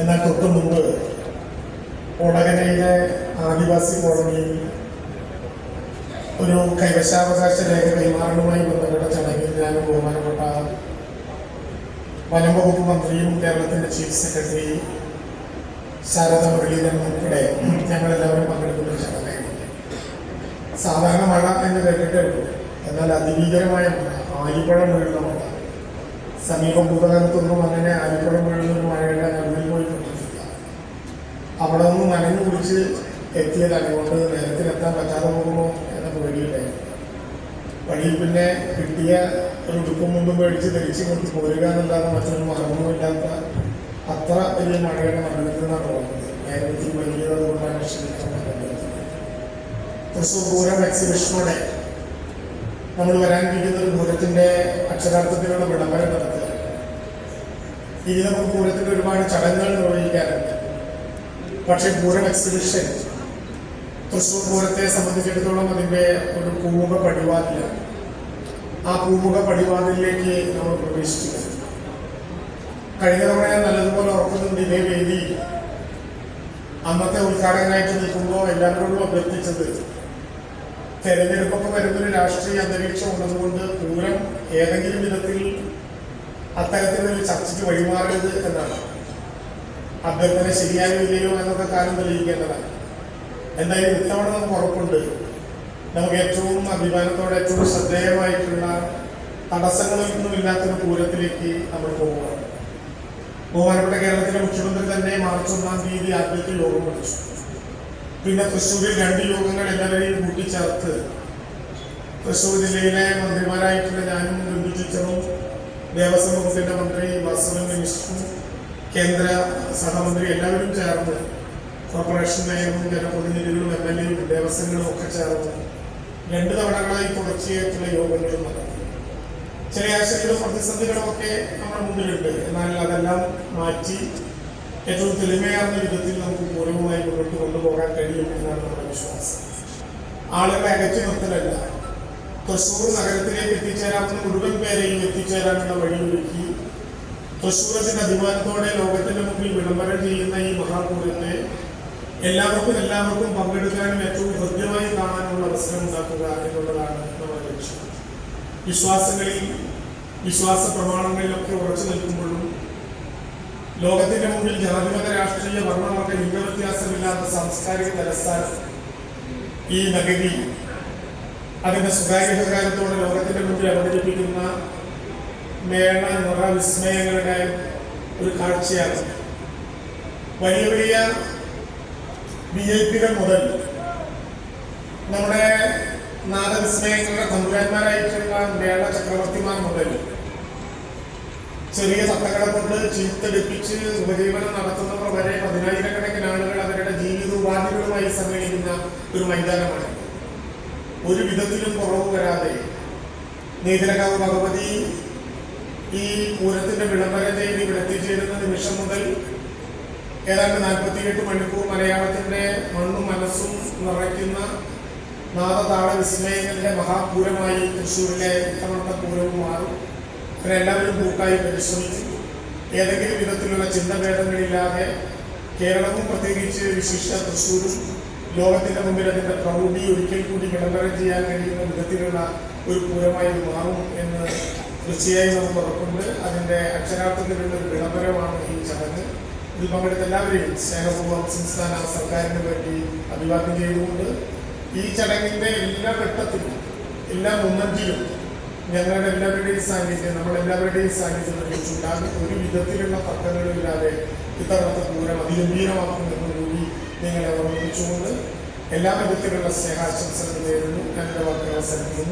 എന്നാൽ തൊട്ട് മുമ്പ് കൊടകരയിലെ ആദിവാസി കോളനിയിൽ ഒരു കൈവശാവകാശ രേഖ കൈമാറലുമായി ബന്ധപ്പെട്ട ചടങ്ങിൽ ഞാൻ ബഹുമാനപ്പെട്ട വനം വകുപ്പ് മന്ത്രിയും കേരളത്തിന്റെ ചീഫ് സെക്രട്ടറി ശാരദ മുരളീധരൻ ഉൾപ്പെടെ ഞങ്ങളെല്ലാവരും പങ്കെടുക്കുന്ന ഒരു ചടങ്ങായിരുന്നു. സാധാരണ മഴ എന്ന് കേട്ടിട്ടേ ഉള്ളൂ. എന്നാൽ അതിഭീകരമായ മഴ ആലിപ്പഴം വീഴുന്ന മഴ സമീപ ഭൂതകാലത്തൊന്നും അങ്ങനെ ആലിപ്പഴം ഒരു മഴയുടെ നടുവിൽ പോയി കണ്ടിട്ടില്ല അവിടെ നിന്ന് നനഞ്ഞു കുടിച്ച് എത്തിയതാണ് കൊണ്ട് നേരത്തിലെത്താൻ പറ്റാതെ പോകുമോ എന്ന പേടിയുണ്ടായിരുന്നു. വഴിയിൽ പിന്നെ കിട്ടിയ ഒരു ഉടുക്കും മുണ്ടും മേടിച്ച് ധരിച്ച് കൊണ്ട് പോരുക എന്നല്ലാതെ മറ്റൊരു മാർഗവുമില്ലാത്ത അത്ര വലിയ മഴയുടെ മണ്ഡലത്തിൽ നിന്നാണ് പോകുന്നത് നേരത്തിൽ വലിയത് കൊണ്ടാണ് ക്ഷണിക്കാൻ തൃശ്ശൂർ പൂരം എക്സിബിഷനോടെ നമ്മൾ വരാനിരിക്കുന്ന ഒരു പൂരത്തിന്റെ അക്ഷരാർത്ഥത്തിലുള്ള വിളംബരം നടത്തുക. ഇനി നമുക്ക് പൂരത്തിന്റെ ഒരുപാട് ചടങ്ങുകൾ നിർവഹിക്കാറുണ്ട് പക്ഷെ പൂരം എക്സിബിഷൻ തൃശ്ശൂർ പൂരത്തെ സംബന്ധിച്ചിടത്തോളം അതിന്റെ ഒരു പൂമുഖ പടിവാതിലാണ് ആ പൂമുഖ പടിവാതിലേക്ക് നമ്മൾ പ്രവേശിക്കുക കഴിഞ്ഞ തവണ ഞാൻ നല്ലതുപോലെ ഓർക്കുന്നുണ്ട് ഇതേ വേദി. അന്നത്തെ ഉദ്ഘാടകനായിട്ട് നിൽക്കുമ്പോൾ എല്ലാവരോടും അഭ്യർത്ഥിച്ചത് തെരഞ്ഞെടുപ്പൊക്കെ വരുന്നൊരു രാഷ്ട്രീയ അന്തരീക്ഷം ഉള്ളതുകൊണ്ട് ദൂരം ഏതെങ്കിലും വിധത്തിൽ അത്തരത്തിലൊരു ചർച്ചയ്ക്ക് വഴിമാറരുത് എന്നാണ്. അഭ്യർത്ഥന ശരിയായോ ഇല്ലയോ എന്നൊക്കെ കാര്യം തെളിയിക്കേണ്ടതാണ്. എന്തായാലും ഇത്തവണ നമുക്ക് ഉറപ്പുണ്ട്. നമുക്ക് ഏറ്റവും അഭിമാനത്തോടെ ഏറ്റവും ശ്രദ്ധേയമായിട്ടുള്ള തടസ്സങ്ങളൊന്നും ഇല്ലാത്തൊരു പൂരത്തിലേക്ക് നമ്മൾ പോവുകയാണ് ബഹുമാനപ്പെട്ട കേരളത്തിലെ മുഖ്യമന്ത്രി തന്നെ മാർച്ച് ഒന്നാം തീയതി ആദ്യത്തെ യോഗം വിളിച്ചു. പിന്നെ തൃശ്ശൂരിൽ രണ്ട് യോഗങ്ങൾ എല്ലാവരെയും കൂട്ടിച്ചേർത്ത്. തൃശ്ശൂർ ജില്ലയിലെ മന്ത്രിമാരായിട്ടുള്ള ഞാനും ടീച്ചറും ദേവസ്വം വകുപ്പിന്റെ മന്ത്രി വാസവൻ മിനിസ്റ്ററും കേന്ദ്ര സഹമന്ത്രി എല്ലാവരും ചേർന്ന് കോർപ്പറേഷൻ മേയറും ജനപ്രതിനിധികളും എം എൽ എയും ദേവസ്വങ്ങളും ഒക്കെ ചേർന്ന് രണ്ട് തവണകളായി തുടർച്ചയായിട്ടുള്ള യോഗങ്ങളും നടത്തി. ചില ആശയങ്ങളും പ്രതിസന്ധികളും ഒക്കെ നമ്മുടെ മുന്നിലുണ്ട് എന്നാൽ അതെല്ലാം മാറ്റി ഏറ്റവും തെളിമയാർന്ന വിധത്തിൽ നമുക്ക് പൂർണമായി മുന്നോട്ട് കൊണ്ടുപോകാൻ കഴിയും എന്നാണ് നമ്മുടെ വിശ്വാസം. ആളുകളെ അകറ്റി നിർത്തലല്ല. തൃശ്ശൂർ നഗരത്തിലേക്ക് എത്തിച്ചേരാവുന്ന മുഴുവൻ പേരെയും എത്തിച്ചേരാനുള്ള വഴിയൊരുക്കി തൃശ്ശൂരത്തിന്റെ അഭിമാനത്തോടെ ലോകത്തിന്റെ മുമ്പിൽ വിളംബരം ചെയ്യുന്ന ഈ മഹാപൂരത്തെ എല്ലാവർക്കും എല്ലാവർക്കും പങ്കെടുക്കാനും ഏറ്റവും ഹൃദ്യമായി കാണാനുള്ള അവസരം ഉണ്ടാക്കുക എന്നുള്ളതാണ് നമ്മുടെ ലക്ഷ്യം. വിശ്വാസങ്ങളിൽ വിശ്വാസ പ്രമാണങ്ങളിലൊക്കെ ഉറച്ചു നിൽക്കുമ്പോഴും ലോകത്തിന്റെ മുമ്പിൽ ജനാധിപത്യ രാഷ്ട്രീയ വർണവർഗ ലിംഗവ്യത്യാസമില്ലാത്ത സാംസ്കാരിക തലസ്ഥാനം ഈ നഗരി അതിന്റെ സ്വകാര്യകാലത്തോടെ ലോകത്തിന്റെ മുമ്പിൽ അവതരിപ്പിക്കുന്ന മേള നിറ വിസ്മയങ്ങളുടെ ഒരു കാഴ്ചയാണ്. വലിയ വലിയ വി ഐ പികൾ മുതൽ നമ്മുടെ നാദവിസ്മയങ്ങളുടെ തമ്പുരാന്മാരായിട്ടുള്ള മേള ചക്രവർത്തിമാർ മുതൽ ചെറിയ തത്തകളെ കൊണ്ട് ചീത്തെടുപ്പിച്ച് ഉപജീവനം നടത്തുന്നവർ വരെ പതിനായിരക്കണക്കിന് ആളുകൾ അവരുടെ ജീവിതോപാധികളുമായി സമ്മേളിക്കുന്ന ഒരു മൈതാനമാണ്. ഒരു വിധത്തിലും കുറവ് വരാതെ നീതിരകാവ് ഭഗവതി ഈ പൂരത്തിന്റെ വിളംബരം ചെയ്ത് ഇവിടെ നിമിഷം മുതൽ ഏതാണ്ട് നാൽപ്പത്തിയെട്ട് മണിക്കൂർ മലയാളത്തിന്റെ മണ്ണും മനസ്സും നിറയ്ക്കുന്ന നാദതാള വിസ്മയങ്ങളുടെ മഹാപൂരമായി തൃശ്ശൂരിലെ ഇത്തവണത്തെ പൂരവും മാറും അവരെല്ലാവരും കൂട്ടായി പരിശ്രമിച്ച് ഏതെങ്കിലും വിധത്തിലുള്ള ചിന്തഭേദങ്ങളില്ലാതെ കേരളവും പ്രത്യേകിച്ച് വിശിഷ്ട തൃശ്ശൂരും ലോകത്തിന്റെ മുമ്പിൽ അതിന്റെ പ്രൗഢി ഒരിക്കൽ കൂടി വിളംബരം ചെയ്യാൻ കഴിയുന്ന വിധത്തിലുള്ള ഒരു പൂരമായി മാറും എന്ന് തീർച്ചയായും നമുക്ക് ഉറപ്പുണ്ട്. അതിന്റെ അക്ഷരാർത്ഥത്തിലുള്ള ഒരു വിളംബരമാണ് ഈ ചടങ്ങ്. ഇതിൽ പങ്കെടുത്ത എല്ലാവരെയും സ്നേഹപൂർവം സംസ്ഥാന സർക്കാരിന് വേണ്ടി അഭിവാദ്യം ചെയ്തുകൊണ്ട് ഈ ചടങ്ങിന്റെ എല്ലാ ഘട്ടത്തിലും എല്ലാ മൊമെന്റിലും ഞങ്ങളുടെ എല്ലാവരുടെയും സാന്നിധ്യം നമ്മളെല്ലാവരുടെയും സാന്നിധ്യം നിർമ്മിച്ചുണ്ടാകും ഒരു വിധത്തിലുള്ള തർക്കങ്ങളില്ലാതെ ഇത്തവണത്തെ പൂരം അതിഗംഭീരമാക്കുമെന്ന് കൂടി നിങ്ങളെ ഓർമ്മിപ്പിച്ചുകൊണ്ട് എല്ലാ വിധത്തിലുള്ള സ്നേഹാശംസകൾ നേരുന്നു. ഞങ്ങളുടെ വാക്കുകൾ നന്ദി